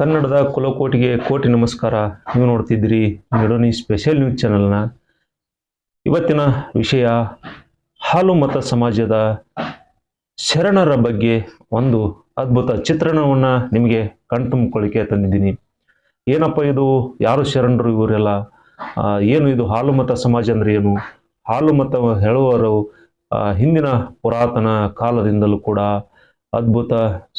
ಕನ್ನಡದ ಕುಲಕೋಟಿಗೆ ಕೋಟಿ ನಮಸ್ಕಾರ. ನೀವು ನೋಡ್ತಿದ್ದೀರಿ ನೆಡೋನಿ ಸ್ಪೆಷಲ್ ನ್ಯೂಸ್ ಚಾನಲ್ನ ಇವತ್ತಿನ ವಿಷಯ ಹಾಲು ಮತ ಸಮಾಜದ ಶರಣರ ಬಗ್ಗೆ ಒಂದು ಅದ್ಭುತ ಚಿತ್ರಣವನ್ನು ನಿಮಗೆ ಕಣ್ತುಂಬಿಕೊಳ್ಳಿಕೆ ತಂದಿದ್ದೀನಿ. ಏನಪ್ಪ ಇದು? ಯಾರು ಶರಣರು ಇವರೆಲ್ಲ? ಏನು ಇದು ಹಾಲು ಮತ ಸಮಾಜ ಅಂದರೆ ಏನು? ಹಾಲು ಮತ ಹೇಳುವವರು ಹಿಂದಿನ ಪುರಾತನ ಕಾಲದಿಂದಲೂ ಕೂಡ ಅದ್ಭುತ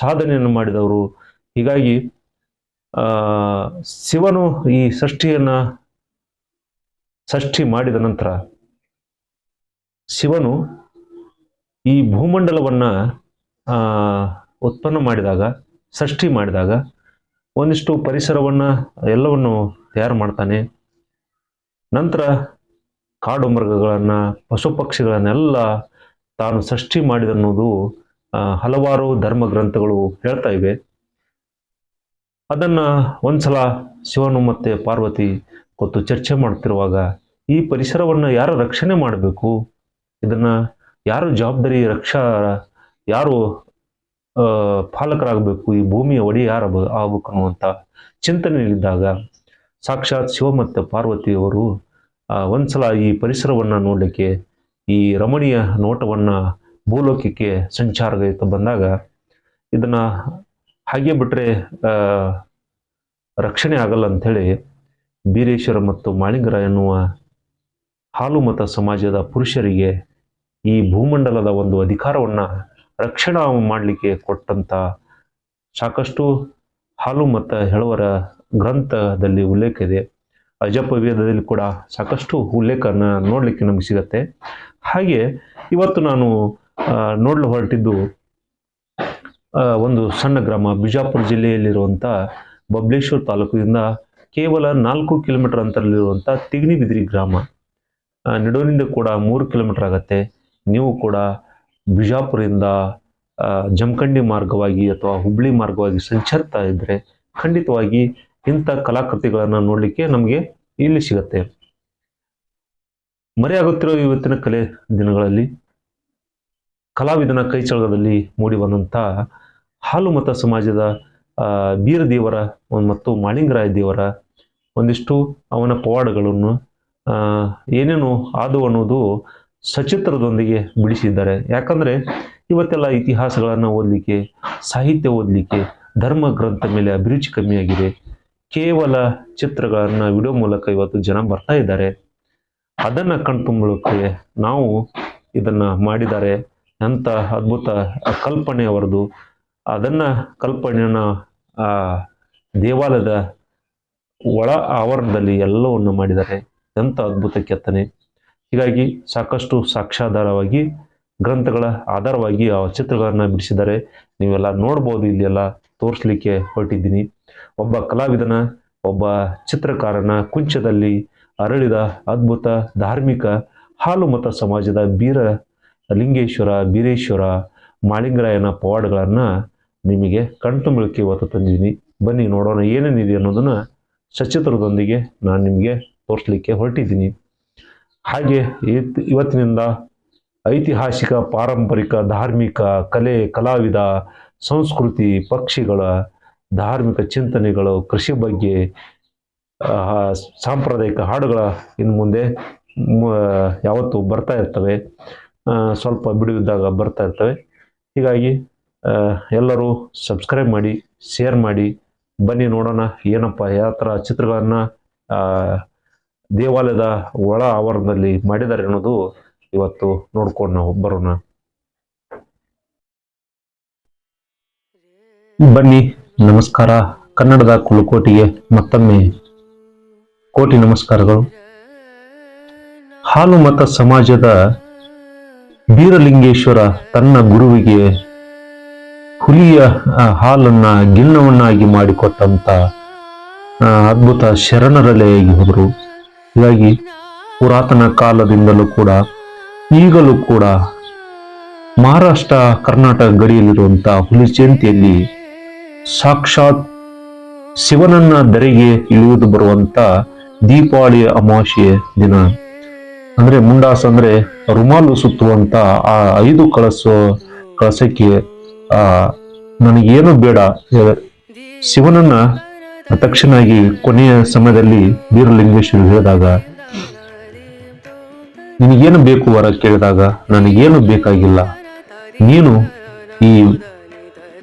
ಸಾಧನೆಯನ್ನು ಮಾಡಿದವರು. ಹೀಗಾಗಿ ಶಿವನು ಈ ಷಷ್ಠಿಯನ್ನ ಷಷ್ಠಿ ಮಾಡಿದ ನಂತರ ಶಿವನು ಈ ಭೂಮಂಡಲವನ್ನ ಉತ್ಪನ್ನ ಮಾಡಿದಾಗ ಷಷ್ಠಿ ಮಾಡಿದಾಗ ಒಂದಿಷ್ಟು ಪರಿಸರವನ್ನ ಎಲ್ಲವನ್ನು ತಯಾರು ಮಾಡ್ತಾನೆ. ನಂತರ ಕಾಡು ಮೃಗಗಳನ್ನ, ಪಶು ಪಕ್ಷಿಗಳನ್ನೆಲ್ಲ ತಾನು ಸೃಷ್ಟಿ ಮಾಡಿದನ್ನೋದು ಹಲವಾರು ಧರ್ಮ ಗ್ರಂಥಗಳು ಹೇಳ್ತಾ ಇವೆ. ಅದನ್ನ ಒಂದ್ಸಲ ಶಿವನು ಮತ್ತೆ ಪಾರ್ವತಿ ಕೊತ್ತು ಚರ್ಚೆ ಮಾಡ್ತಿರುವಾಗ ಈ ಪರಿಸರವನ್ನು ಯಾರು ರಕ್ಷಣೆ ಮಾಡಬೇಕು? ಇದನ್ನು ಯಾರು ಜವಾಬ್ದಾರಿ ರಕ್ಷಾ, ಯಾರು ಪಾಲಕರಾಗಬೇಕು? ಈ ಭೂಮಿಯ ಒಡೆಯ ಯಾರು ಆಗ್ಬೇಕು ಅನ್ನುವಂಥ ಚಿಂತನೆಯಲ್ಲಿದ್ದಾಗ ಸಾಕ್ಷಾತ್ ಶಿವ ಮತ್ತು ಪಾರ್ವತಿಯವರು ಒಂದ್ಸಲ ಈ ಪರಿಸರವನ್ನು ನೋಡಲಿಕ್ಕೆ, ಈ ರಮಣೀಯ ನೋಟವನ್ನು ಭೂಲೋಕಕ್ಕೆ ಸಂಚಾರಗೈತ ಬಂದಾಗ ಇದನ್ನ ಹಾಗೆ ಬಿಟ್ರೆ ರಕ್ಷಣೆ ಆಗಲ್ಲ ಅಂಥೇಳಿ ಬೀರೇಶ್ವರ ಮತ್ತು ಮಾಳಿಂಗರ ಎನ್ನುವ ಹಾಲು ಮತ ಸಮಾಜದ ಪುರುಷರಿಗೆ ಈ ಭೂಮಂಡಲದ ಒಂದು ಅಧಿಕಾರವನ್ನು ರಕ್ಷಣಾ ಮಾಡಲಿಕ್ಕೆ ಕೊಟ್ಟಂತ ಸಾಕಷ್ಟು ಹಾಲು ಮತ ಹೇಳುವರ ಗ್ರಂಥದಲ್ಲಿ ಉಲ್ಲೇಖ ಇದೆ. ಅಜಪ ವೇದದಲ್ಲಿ ಕೂಡ ಸಾಕಷ್ಟು ಉಲ್ಲೇಖನ ನೋಡಲಿಕ್ಕೆ ನಮಗೆ ಸಿಗತ್ತೆ. ಹಾಗೆ ಇವತ್ತು ನಾನು ನೋಡಲು ಹೊರಟಿದ್ದು ಒಂದು ಸಣ್ಣ ಗ್ರಾಮ, ಬಿಜಾಪುರ ಜಿಲ್ಲೆಯಲ್ಲಿರುವಂಥ ಬಬ್ಲೇಶ್ವರ್ ತಾಲೂಕಿನಿಂದ ಕೇವಲ ನಾಲ್ಕು ಕಿಲೋಮೀಟರ್ ಅಂತರಲ್ಲಿರುವಂಥ ತಿಗ್ನಿಬಿದಿರಿ ಗ್ರಾಮ. ನೆಡೋನಿಂದ ಕೂಡ ಮೂರು ಕಿಲೋಮೀಟರ್ ಆಗತ್ತೆ. ನೀವು ಕೂಡ ಬಿಜಾಪುರದಿಂದ ಜಮಖಂಡಿ ಮಾರ್ಗವಾಗಿ ಅಥವಾ ಹುಬ್ಳಿ ಮಾರ್ಗವಾಗಿ ಸಂಚರಿಸ್ತಾ ಇದ್ದರೆ ಖಂಡಿತವಾಗಿ ಇಂಥ ಕಲಾಕೃತಿಗಳನ್ನು ನೋಡಲಿಕ್ಕೆ ನಮಗೆ ಇಲ್ಲಿ ಸಿಗತ್ತೆ. ಮರೆಯಾಗುತ್ತಿರೋ ಇವತ್ತಿನ ಕಲೆ ದಿನಗಳಲ್ಲಿ ಕಲಾವಿದನ ಕೈಚಳಗದಲ್ಲಿ ಮೂಡಿ ಬಂದಂಥ ಹಾಲು ಮತ ಸಮಾಜದ ಬೀರದೇವರ ಮತ್ತು ಮಾಳಿಂಗರಾಯ ದೇವರ ಒಂದಿಷ್ಟು ಅವನ ಪವಾಡಗಳನ್ನು ಏನೇನು ಆದು ಅನ್ನೋದು ಸಚಿತ್ರದೊಂದಿಗೆ ಬಿಡಿಸಿದ್ದಾರೆ. ಯಾಕಂದರೆ ಇವತ್ತೆಲ್ಲ ಇತಿಹಾಸಗಳನ್ನು ಓದಲಿಕ್ಕೆ, ಸಾಹಿತ್ಯ ಓದಲಿಕ್ಕೆ, ಧರ್ಮ ಗ್ರಂಥ ಮೇಲೆ ಅಭಿರುಚಿ ಕಮ್ಮಿಯಾಗಿದೆ. ಕೇವಲ ಚಿತ್ರಗಳನ್ನು ವಿಡಿಯೋ ಮೂಲಕ ಇವತ್ತು ಜನ ಬರ್ತಾ ಇದ್ದಾರೆ. ಅದನ್ನು ಕಣ್ತುಂಬಳಕ್ಕೆ ನಾವು ಇದನ್ನು ಮಾಡಿದ್ದಾರೆ. ಅಂತ ಅದ್ಭುತ ಕಲ್ಪನೆ ಅವರದು. ಅದನ್ನ ಕಲ್ಪನೆಯನ್ನ, ಆ, ದೇವಾಲಯದ ಒಳ ಆವರಣದಲ್ಲಿ ಎಲ್ಲವನ್ನು ಮಾಡಿದ್ದಾರೆ. ಎಂಥ ಅದ್ಭುತ ಕೆತ್ತನೆ. ಹೀಗಾಗಿ ಸಾಕಷ್ಟು ಸಾಕ್ಷ್ಯಾಧಾರವಾಗಿ, ಗ್ರಂಥಗಳ ಆಧಾರವಾಗಿ ಆ ಚಿತ್ರಗಳನ್ನು ಬಿಡಿಸಿದ್ದಾರೆ. ನೀವೆಲ್ಲ ನೋಡ್ಬೋದು ಇಲ್ಲಿ ಎಲ್ಲ ತೋರಿಸ್ಲಿಕ್ಕೆ ಹೊರಟಿದ್ದೀನಿ. ಒಬ್ಬ ಕಲಾವಿದನ, ಒಬ್ಬ ಚಿತ್ರಕಾರನ ಕುಂಚದಲ್ಲಿ ಅರಳಿದ ಅದ್ಭುತ ಧಾರ್ಮಿಕ ಹಾಲು ಮತ ಸಮಾಜದ ಬೀರ ಲಿಂಗೇಶ್ವರ ಬೀರೇಶ್ವರ, ಮಾಳಿಂಗರಾಯನ ಪವಾಡಗಳನ್ನು ನಿಮಗೆ ಕಣ್ತುಂಬಳಿಕೆ ಇವತ್ತು ತಂದಿದ್ದೀನಿ. ಬನ್ನಿ ನೋಡೋಣ ಏನೇನಿದೆ ಅನ್ನೋದನ್ನು ಸಚಿತ್ರದೊಂದಿಗೆ ನಾನು ನಿಮಗೆ ತೋರಿಸ್ಲಿಕ್ಕೆ ಹೊರಟಿದ್ದೀನಿ. ಹಾಗೆ ಇವತ್- ಇವತ್ತಿನಿಂದ ಐತಿಹಾಸಿಕ, ಪಾರಂಪರಿಕ, ಧಾರ್ಮಿಕ, ಕಲೆ, ಕಲಾವಿದ, ಸಂಸ್ಕೃತಿ, ಪಕ್ಷಿಗಳ, ಧಾರ್ಮಿಕ ಚಿಂತನೆಗಳು, ಕೃಷಿ ಬಗ್ಗೆ ಸಾಂಪ್ರದಾಯಿಕ ಹಾಡುಗಳ ಇನ್ನು ಮುಂದೆ ಯಾವತ್ತು ಬರ್ತಾ ಇರ್ತವೆ. ಸ್ವಲ್ಪ ಬಿಡುವಿದ್ದಾಗ ಬರ್ತಾ ಇರ್ತವೆ. ಹೀಗಾಗಿ ಎಲ್ಲರೂ ಸಬ್ಸ್ಕ್ರೈಬ್ ಮಾಡಿ ಶೇರ್ ಮಾಡಿ, ಬನ್ನಿ ನೋಡೋಣ ಏನಪ್ಪ, ಯಾವ ಥರ ಚಿತ್ರಗಳನ್ನು ದೇವಾಲಯದ ಒಳ ಆವರಣದಲ್ಲಿ ಮಾಡಿದ್ದಾರೆ ಅನ್ನೋದು ಇವತ್ತು ನೋಡ್ಕೊಂಡು ನಾವು ಬರೋಣ. ಬನ್ನಿ, ನಮಸ್ಕಾರ. ಕನ್ನಡದ ಕುಲುಕೋಟಿಗೆ ಮತ್ತೊಮ್ಮೆ ಕೋಟಿ ನಮಸ್ಕಾರಗಳು. ಹಾಲು ಮತ ಸಮಾಜದ ಬೀರಲಿಂಗೇಶ್ವರ ತನ್ನ ಗುರುವಿಗೆ ಹುಲಿಯ ಹಾಲನ್ನ ಗಿಣ್ಣವನ್ನಾಗಿ ಮಾಡಿಕೊಟ್ಟಂತ ಅದ್ಭುತ ಶರಣರಲೆಯಾಗಿ ಹೋದರು ಹೀಗಾಗಿ ಪುರಾತನ ಕಾಲದಿಂದಲೂ ಕೂಡ, ಈಗಲೂ ಕೂಡ ಮಹಾರಾಷ್ಟ್ರ, ಕರ್ನಾಟಕ ಗಡಿಯಲ್ಲಿರುವಂಥ ಹುಲಿಚೇಂತಿಯಲ್ಲಿ ಸಾಕ್ಷಾತ್ ಶಿವನನ್ನ ಧರೆಗೆ ಇಳಿಯುವುದು ಬರುವಂತ ದೀಪಾವಳಿ ಅಮಾವಾಸ್ಯೆ ದಿನ. ಅಂದ್ರೆ ಮುಂಡಾಸ ಅಂದ್ರೆ ರುಮಾಲು ಸುತ್ತುವಂತ ಆ ಐದು ಕಳಸ, ಕಳಸಕ್ಕೆ ಆ ನನಗೇನು ಬೇಡ ಶಿವನನ್ನ ತಕ್ಷಣಾಗಿ ಕೊನೆಯ ಸಮಯದಲ್ಲಿ ಬೀರಲಿಂಗೇಶ್ವರ ಹೇಳಿದಾಗ ನಿನಗೇನು ಬೇಕು? ವರ ಕೇಳಿದಾಗ ನನಗೇನು ಬೇಕಾಗಿಲ್ಲ. ನೀನು ಈ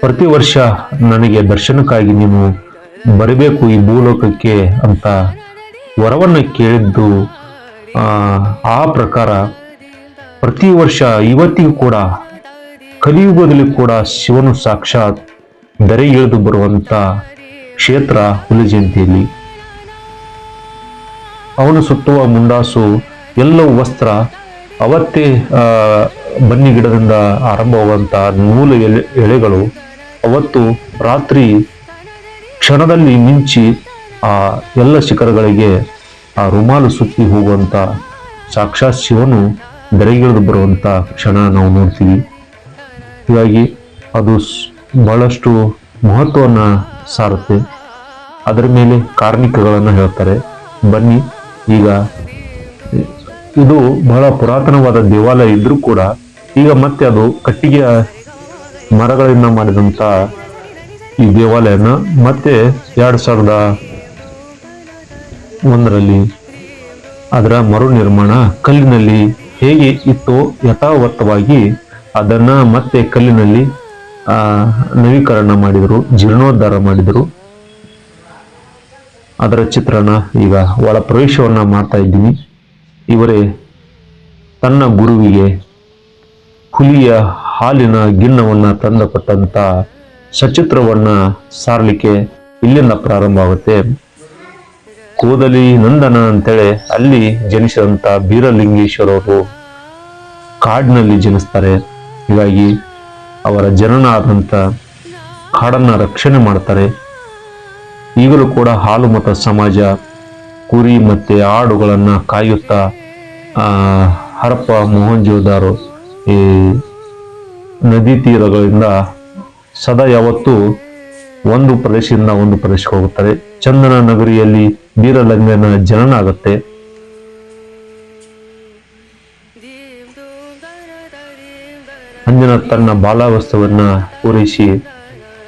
ಪ್ರತಿ ವರ್ಷ ನನಗೆ ದರ್ಶನಕ್ಕಾಗಿ ನೀನು ಬರಬೇಕು ಈ ಭೂಲೋಕಕ್ಕೆ ಅಂತ ವರವನ್ನು ಕೇಳಿದ್ದು ಆ, ಆ ಪ್ರಕಾರ ಪ್ರತಿ ವರ್ಷ ಇವತ್ತಿಗೂ ಕೂಡ ಕಲಿಯುಗದಲ್ಲಿ ಕೂಡ ಶಿವನು ಸಾಕ್ಷಾತ್ ದರೆಗಿಳಿದು ಬರುವಂತ ಕ್ಷೇತ್ರ ಹುಲಿ ಜಯಂತಿಯಲ್ಲಿ ಅವನು ಸುತ್ತುವ ಮುಂಡಾಸು ಎಲ್ಲವೂ ವಸ್ತ್ರ ಅವತ್ತೇ ಬನ್ನಿ ಗಿಡದಿಂದ ಆರಂಭವಾಗುವಂತ ನೂಲು ಎಲೆ ಎಳೆಗಳು ಅವತ್ತು ರಾತ್ರಿ ಕ್ಷಣದಲ್ಲಿ ಮಿಂಚಿ, ಆ, ಎಲ್ಲ ಶಿಖರಗಳಿಗೆ ಆ ರುಮಾಲು ಸುತ್ತಿ ಹೋಗುವಂತ ಸಾಕ್ಷಾತ್ ಶಿವನು ಬೆರೆಗಿಳಿದು ಬರುವಂತ ಕ್ಷಣ ನಾವು ನೋಡ್ತೀವಿ. ಹೀಗಾಗಿ ಅದು ಬಹಳಷ್ಟು ಮಹತ್ವವನ್ನು ಸಾರುತ್ತೆ. ಅದರ ಮೇಲೆ ಕಾರ್ಮಿಕಗಳನ್ನು ಹೇಳ್ತಾರೆ, ಬನ್ನಿ, ಈಗ ಇದು ಬಹಳ ಪುರಾತನವಾದ ದೇವಾಲಯ ಇದ್ರೂ ಕೂಡ ಈಗ ಮತ್ತೆ ಅದು ಕಟ್ಟಿಗೆಯ ಮರಗಳಿಂದ ಮಾಡಿದಂಥ ಈ ದೇವಾಲಯನ ಮತ್ತೆ ಎರಡು ಸಾವಿರದ ಒಂದರಲ್ಲಿ ಅದರ ಮರು ನಿರ್ಮಾಣ ಕಲ್ಲಿನಲ್ಲಿ ಹೇಗೆ ಇತ್ತು ಯಥಾವತ್ತವಾಗಿ ಅದನ್ನ ಮತ್ತೆ ಕಲ್ಲಿನಲ್ಲಿ ಆ, ನವೀಕರಣ ಮಾಡಿದರು ಜೀರ್ಣೋದ್ಧಾರ ಮಾಡಿದರು. ಅದರ ಚಿತ್ರಣ ಈಗ ಒಳ ಪ್ರವೇಶವನ್ನ ಮಾಡ್ತಾ ಇದ್ದೀನಿ. ಇವರೇ ತನ್ನ ಗುರುವಿಗೆ ಹುಲಿಯ ಹಾಲಿನ ಗಿಣ್ಣವನ್ನ ತಂದುಕೊಟ್ಟಂತ ಸಚಿತ್ರವನ್ನ ಸಾರಲಿಕ್ಕೆ ಇಲ್ಲಿಂದ ಪ್ರಾರಂಭ ಆಗುತ್ತೆ. ಕೂದಲಿ ನಂದನ ಅಂತೇಳಿ ಅಲ್ಲಿ ಜನಿಸಿದಂಥ ಬೀರಲಿಂಗೇಶ್ವರವರು ಕಾಡಿನಲ್ಲಿ ಜನಿಸ್ತಾರೆ. ಹೀಗಾಗಿ ಅವರ ಜನನ ಆದಂಥ ಕಾಡನ್ನು ರಕ್ಷಣೆ ಮಾಡ್ತಾರೆ. ಈಗಲೂ ಕೂಡ ಹಾಲು ಮತ ಸಮಾಜ ಕುರಿ ಮತ್ತೆ ಆಡುಗಳನ್ನು ಕಾಯುತ್ತಾ ಹರಪ್ಪ ಮೋಹನ್ಜೋದಾರು ಈ ನದಿ ತೀರಗಳಿಂದ ಸದಾ ಯಾವತ್ತೂ ಒಂದು ಪ್ರದೇಶದಿಂದ ಒಂದು ಪ್ರದೇಶಕ್ಕೆ ಹೋಗುತ್ತಾರೆ. ಚಂದನ ನಗರಿಯಲ್ಲಿ ಬೀರಲಂಗನ ಜನನ ಆಗುತ್ತೆ ಅಂಜನ ತನ್ನ ಬಾಲಾವಸ್ಥವನ್ನ ಪೂರೈಸಿ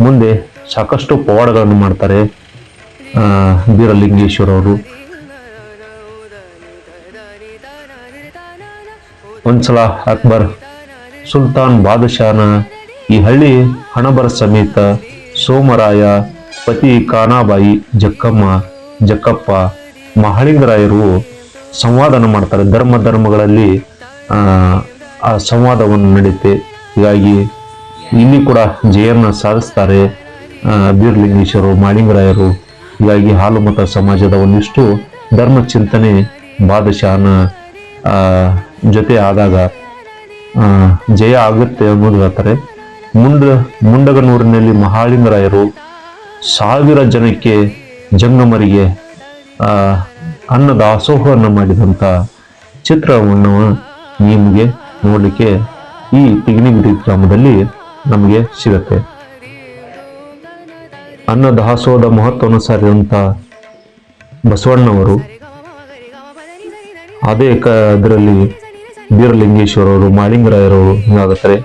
ಮುಂದೆ ಸಾಕಷ್ಟು ಪವಾಡಗಳನ್ನು ಮಾಡ್ತಾರೆ ಬೀರಲಿಂಗೇಶ್ವರವರು ಒಂದ್ಸಲ ಅಕ್ಬರ್ ಸುಲ್ತಾನ್ ಬಾದಶಾನ ಈ ಹಳ್ಳಿ ಹಣಬರ ಸಮೇತ ಸೋಮರಾಯ, ಪತಿ ಕಾನಾಬಾಯಿ, ಜಕ್ಕಮ್ಮ, ಜಕ್ಕಪ್ಪ ಮಹಳಿಂಗರಾಯರು ಸಂವಾದನ ಮಾಡ್ತಾರೆ ಧರ್ಮ ಧರ್ಮಗಳಲ್ಲಿ ಆ, ಸಂವಾದವನ್ನು ನಡೆಯುತ್ತೆ ಹೀಗಾಗಿ ಇಲ್ಲಿ ಕೂಡ ಜಯನ್ನ ಸಾಧಿಸ್ತಾರೆ ಬೀರ್ಲಿಂಗೇಶ್ವರು ಮಾಳಿಂಗರಾಯರು ಹೀಗಾಗಿ ಹಾಲು ಮತ ಸಮಾಜದ ಒಂದಿಷ್ಟು ಧರ್ಮ ಚಿಂತನೆ ಬಾದಶಾಹನ ಜೊತೆ ಆದಾಗ ಜಯ ಆಗುತ್ತೆ ಅನ್ನೋದು ಹೇಳ್ತಾರೆ. ಮುಂಡ ಮುಂಡಗನೂರಿನಲ್ಲಿ ಮಹಾಲಿಂಗರಾಯರು ಸಾವಿರ ಜನಕ್ಕೆ ಜಂಗಮರಿಗೆ ಅನ್ನ ದಾಸೋಹವನ್ನು ಮಾಡಿದಂಥ ಚಿತ್ರವನ್ನು ನಿಮಗೆ ನೋಡಲಿಕ್ಕೆ ಈ ತಿಗಣಿಗಿರಿ ಗ್ರಾಮದಲ್ಲಿ ನಮಗೆ ಸಿಗತ್ತೆ. ಅನ್ನ ದಾಸೋಹದ ಮಹತ್ವವನ್ನು ಸಾರಿದಂಥ ಬಸವಣ್ಣವರು ಅದೇ ಕ ಅದರಲ್ಲಿ ಬೀರಲಿಂಗೇಶ್ವರವರು ಮಾಳಿಂಗರಾಯರವರು ಹಿಂಗಾಗತ್ತಾರೆ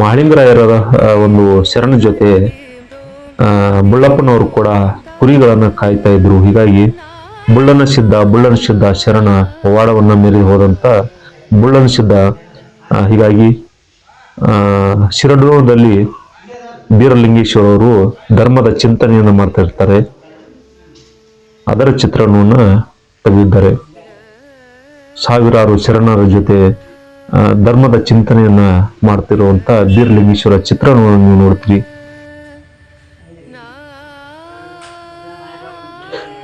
ಮಾಳಿಂಗರಾಯರ ಒಂದು ಶರಣ ಜೊತೆ ಬುಳ್ಳಪ್ಪನವರು ಕೂಡ ಕುರಿಗಳನ್ನು ಕಾಯ್ತಾ ಇದ್ರು. ಹೀಗಾಗಿ ಬುಳ್ಳನ ಸಿದ್ಧ ಬುಳ್ಳನ ಸಿದ್ಧ ಶರಣ ಪವಾಡವನ್ನು ಮೀರಿ ಹೋದಂತ ಬುಳ್ಳನ ಸಿದ್ಧ. ಹೀಗಾಗಿ ಶಿರಡೂರದಲ್ಲಿ ಬೀರಲಿಂಗೇಶ್ವರ ಅವರು ಧರ್ಮದ ಚಿಂತನೆಯನ್ನು ಮಾಡ್ತಾ ಇರ್ತಾರೆ. ಅದರ ಚಿತ್ರಣವನ್ನು ತೆಗೆದಿದ್ದಾರೆ. ಸಾವಿರಾರು ಶರಣರ ಜೊತೆ ಧರ್ಮದ ಚಿಂತನೆಯನ್ನ ಮಾಡ್ತಿರುವಂತ ಬೀರಲಿಂಗೇಶ್ವರ ಚಿತ್ರಣವನ್ನು ನೀವು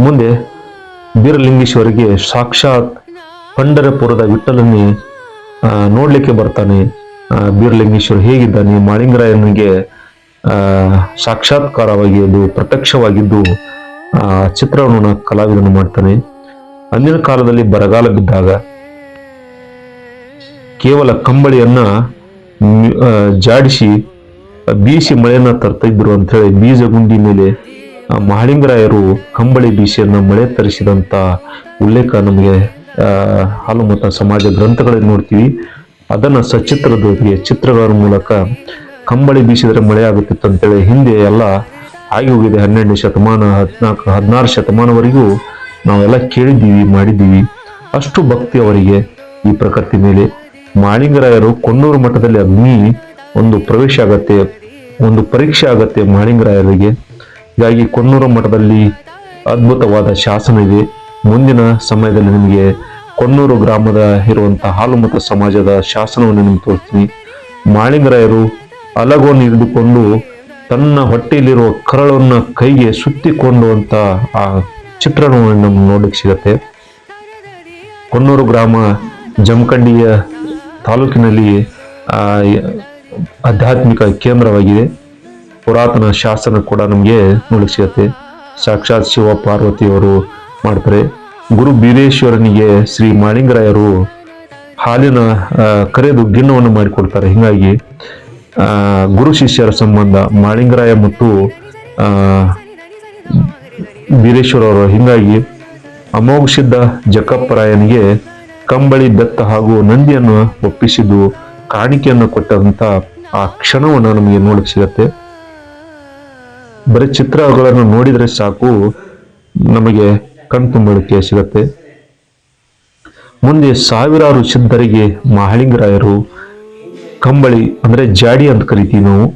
ಮುಂದೆ ಬೀರಲಿಂಗೇಶ್ವರಿಗೆ ಸಾಕ್ಷಾತ್ ಪಂಡರಪುರದ ವಿಠಲನೇ ನೋಡ್ಲಿಕ್ಕೆ ಬರ್ತಾನೆ. ಬೀರಲಿಂಗೇಶ್ವರ ಹೇಗಿದ್ದಾನೆ? ಮಾಳಿಂಗರಾಯನಿಗೆ ಸಾಕ್ಷಾತ್ಕಾರವಾಗಿ ಅದು ಪ್ರತ್ಯಕ್ಷವಾಗಿದ್ದು, ಆ, ಚಿತ್ರವನ್ನು ಕಲಾವಿದನು ಮಾಡ್ತಾನೆ. ಅಂದಿನ ಕಾಲದಲ್ಲಿ ಬರಗಾಲ ಬಿದ್ದಾಗ ಕೇವಲ ಕಂಬಳಿಯನ್ನ ಜಾಡಿಸಿ, ಬೀಸಿ ಮಳೆಯನ್ನ ತರ್ತಾ ಇದ್ರು ಅಂತ ಹೇಳಿ ಬೀಜ ಗುಂಡಿ ಮೇಲೆ ಮಹಾಳಿಂಗರಾಯರು ಕಂಬಳಿ ಬೀಸಿಯನ್ನ ಮಳೆ ತರಿಸಿದಂತ ಉಲ್ಲೇಖ ನಮಗೆ ಹಾಲು ಮತ ಸಮಾಜ ಗ್ರಂಥಗಳನ್ನು ನೋಡ್ತೀವಿ. ಅದನ್ನು ಸಚಿತ್ರದೊಂದಿಗೆ ಚಿತ್ರಗಳ ಮೂಲಕ ಕಂಬಳಿ ಬೀಸಿದರೆ ಮಳೆ ಆಗುತ್ತಿತ್ತು ಅಂತೇಳಿ ಹಿಂದೆ ಎಲ್ಲ ಆಗಿ ಹೋಗಿದೆ. ಹನ್ನೆರಡನೇ ಶತಮಾನ, ಹದಿನಾಲ್ಕು, ಹದಿನಾರು ಶತಮಾನವರೆಗೂ ನಾವೆಲ್ಲ ಕೇಳಿದ್ದೀವಿ, ಮಾಡಿದ್ದೀವಿ. ಅಷ್ಟು ಭಕ್ತಿ ಅವರಿಗೆ ಈ ಪ್ರಕೃತಿ ಮೇಲೆ. ಮಾಳಿಂಗರಾಯರು ಕೊಣ್ಣೂರು ಮಠದಲ್ಲಿ ಅಗ್ನಿ ಒಂದು ಪ್ರವೇಶ ಆಗತ್ತೆ, ಒಂದು ಪರೀಕ್ಷೆ ಆಗತ್ತೆ ಮಾಳಿಂಗರಾಯರಿಗೆ ಹೀಗಾಗಿ ಕೊಣ್ಣೂರು ಮಠದಲ್ಲಿ ಅದ್ಭುತವಾದ ಶಾಸನ ಇದೆ. ಮುಂದಿನ ಸಮಯದಲ್ಲಿ ನಿಮಗೆ ಕೊನ್ನೂರು ಗ್ರಾಮದ ಇರುವಂತಹ ಹಾಲುಮತ ಸಮಾಜದ ಶಾಸನವನ್ನು ನಿಮ್ಗೆ ತೋರಿಸ್ತೀನಿ. ಮಾಳಿಂಗರಾಯರು ಅಲಗೋನ್ ಹಿಡಿದುಕೊಂಡು ತನ್ನ ಹೊಟ್ಟೆಯಲ್ಲಿರುವ ಕರಳನ್ನು ಕೈಗೆ ಸುತ್ತಿಕೊಂಡು ಅಂತ ಆ ಚಿತ್ರಣವನ್ನು ನಮ್ಗೆ ನೋಡಕ್ಕೆ ಸಿಗತ್ತೆ. ಕೊನ್ನೂರು ಗ್ರಾಮ ಜಮಖಂಡಿಯ ತಾಲೂಕಿನಲ್ಲಿ ಆಧ್ಯಾತ್ಮಿಕ ಕೇಂದ್ರವಾಗಿದೆ. ಪುರಾತನ ಶಾಸನ ಕೂಡ ನಮಗೆ ನೋಡಕ್ಕೆ ಸಿಗತ್ತೆ. ಸಾಕ್ಷಾತ್ ಶಿವ ಪಾರ್ವತಿಯವರು ಮಾಡ್ತಾರೆ. ಗುರು ಬೀರೇಶ್ವರನಿಗೆ ಶ್ರೀ ಮಾಳಿಂಗರಾಯರು ಹಾಲಿನ ಕರೆದು ಗಿಣ್ಣವನ್ನು ಮಾಡಿಕೊಡ್ತಾರೆ. ಹೀಗಾಗಿ ಗುರು ಶಿಷ್ಯರ ಸಂಬಂಧ ಮಾಳಿಂಗರಾಯ ಮತ್ತು ಬೀರೇಶ್ವರವರು ಹೀಗಾಗಿ ಅಮೋಘ ಸಿದ್ಧ ಜಕ್ಕಪ್ಪರಾಯನಿಗೆ ಕಂಬಳಿ ಬೆತ್ತ ಹಾಗೂ ನಂದಿಯನ್ನು ಒಪ್ಪಿಸಿದ್ದು ಕಾಣಿಕೆಯನ್ನು ಕೊಟ್ಟಂತ ಆ ಕ್ಷಣವನ್ನು ನಮಗೆ ನೋಡಕ್ ಸಿಗತ್ತೆ. ಬರೀ ಚಿತ್ರಗಳನ್ನು ನೋಡಿದರೆ ಸಾಕು. ನಮಗೆ ಕಣ್ತುಂಬಳಿಕೆ ಸಿಗತ್ತೆ. ಮುಂದೆ ಸಾವಿರಾರು ಸಿದ್ಧರಿಗೆ ಮಹಾಲಿಂಗರಾಯರು ಕಂಬಳಿ, ಅಂದ್ರೆ ಜಾಡಿ ಅಂತ ಕರಿತೀವಿ ನಾವು,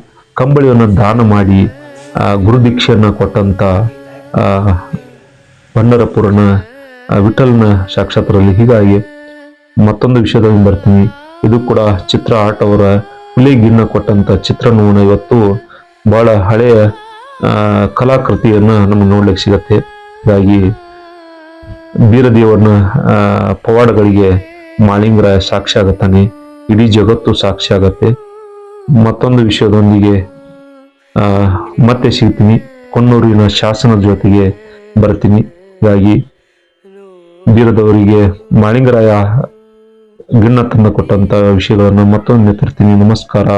ಕಂಬಳಿಯನ್ನು ದಾನ ಮಾಡಿ, ಆ ಕೊಟ್ಟಂಥ ಆ ವಿಠಲ್ನ ಸಾಕ್ಷಾತ್ರಲ್ಲಿ ಹೀಗಾಗಿ ಮತ್ತೊಂದು ವಿಷಯದಲ್ಲಿ ಬರ್ತೀನಿ. ಇದು ಕೂಡ ಚಿತ್ರ ಆಟವರ ಅವರ ಹುಲಿಗಿನ್ನ ಕೊಟ್ಟಂತ ಚಿತ್ರಣವನ್ನು ಇವತ್ತು ಬಹಳ ಹಳೆಯ ಕಲಾಕೃತಿಯನ್ನ ನಮಗೆ ನೋಡ್ಲಿಕ್ಕೆ ಸಿಗತ್ತೆ. ಹೀಗಾಗಿ ಬೀರದೇವರನ ಆ, ಪವಾಡಗಳಿಗೆ ಮಾಳಿಂಗರಾಯ ಸಾಕ್ಷಿ ಆಗತ್ತಾನೆ. ಇಡೀ ಜಗತ್ತು ಸಾಕ್ಷಿ ಆಗತ್ತೆ. ಮತ್ತೊಂದು ವಿಷಯದೊಂದಿಗೆ ಮತ್ತೆ ಸಿಗ್ತೀನಿ. ಕೊಣ್ಣೂರಿನ ಶಾಸನದ ಜೊತೆಗೆ ಬರ್ತೀನಿ. ಹೀಗಾಗಿ ಬೀರದವರಿಗೆ ಮಾಳಿಂಗರಾಯ ಗಿಣ್ಣ ತಂದು ಕೊಟ್ಟಂತ ವಿಷಯಗಳನ್ನು ಮತ್ತೊಂದು ತರ್ತೀನಿ ನಮಸ್ಕಾರ.